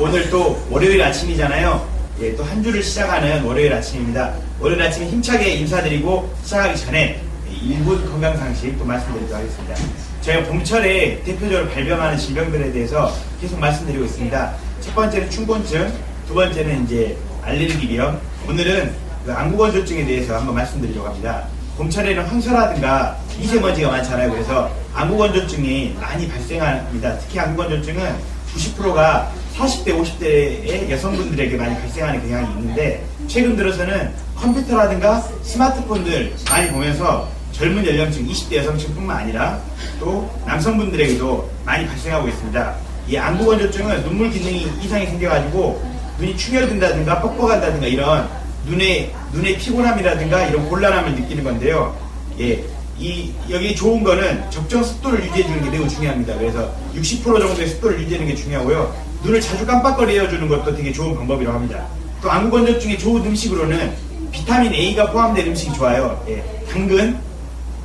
오늘 또 월요일 아침이잖아요. 예, 또 한 주를 시작하는 월요일 아침입니다. 월요일 아침에 힘차게 인사드리고 시작하기 전에 1분 건강 상식 또 말씀드리도록 하겠습니다. 저희가 봄철에 대표적으로 발병하는 질병들에 대해서 계속 말씀드리고 있습니다. 첫 번째는 춘곤증, 두 번째는 이제 알레르기병, 오늘은 그 안구건조증에 대해서 한번 말씀드리려고 합니다. 봄철에는 황사라든가 미세먼지가 많잖아요. 그래서 안구건조증이 많이 발생합니다. 특히 안구건조증은 90%가 40대, 50대의 여성분들에게 많이 발생하는 경향이 있는데 최근 들어서는 컴퓨터라든가 스마트폰들 많이 보면서 젊은 연령층, 20대 여성층뿐만 아니라 또 남성분들에게도 많이 발생하고 있습니다. 이 안구건조증은 눈물 기능이 이상이 생겨가지고 눈이 충혈된다든가 뻑뻑한다든가 이런 눈의 눈의 피곤함이라든가 이런 곤란함을 느끼는 건데요. 예, 이 여기 좋은 거는 적정 습도를 유지해 주는 게 매우 중요합니다. 그래서 60% 정도의 습도를 유지하는 게 중요하고요. 눈을 자주 깜빡거려 주는 것도 되게 좋은 방법이라고 합니다. 또 안구 건조증에 좋은 음식으로는 비타민 A가 포함된 음식이 좋아요. 예, 당근,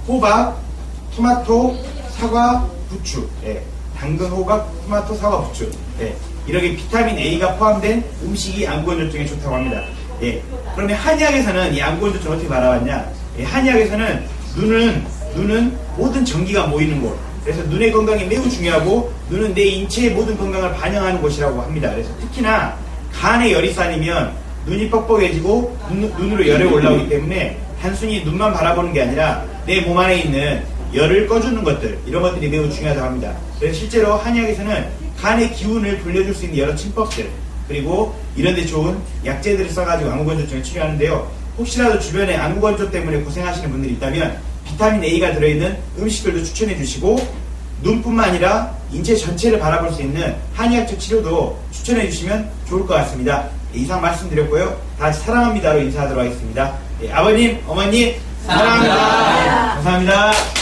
호박, 토마토, 사과, 부추. 예, 당근, 호박, 토마토, 사과, 부추. 예, 이렇게 비타민 A가 포함된 음식이 안구 건조증에 좋다고 합니다. 예, 그러면 한의학에서는 이 안구 건조증 어떻게 말아왔냐? 예, 한의학에서는 눈은 눈은 모든 전기가 모이는 곳. 그래서 눈의 건강이 매우 중요하고 눈은 내 인체의 모든 건강을 반영하는 곳이라고 합니다. 그래서 특히나 간에 열이 쌓이면 눈이 뻑뻑해지고 눈, 눈으로 열이 올라오기 때문에 단순히 눈만 바라보는 게 아니라 내 몸 안에 있는 열을 꺼주는 것들 이런 것들이 매우 중요하다고 합니다. 그래서 실제로 한의학에서는 간의 기운을 돌려줄 수 있는 여러 침법들 그리고 이런 데 좋은 약재들을 써가지고 안구건조증을 치료하는데요. 혹시라도 주변에 안구 건조 때문에 고생하시는 분들이 있다면 비타민 A가 들어있는 음식들도 추천해 주시고 눈뿐만 아니라 인체 전체를 바라볼 수 있는 한의학적 치료도 추천해 주시면 좋을 것 같습니다. 예, 이상 말씀드렸고요. 다 같이 사랑합니다로 인사하도록 하겠습니다. 예, 아버님, 어머니, 사랑합니다. 감사합니다.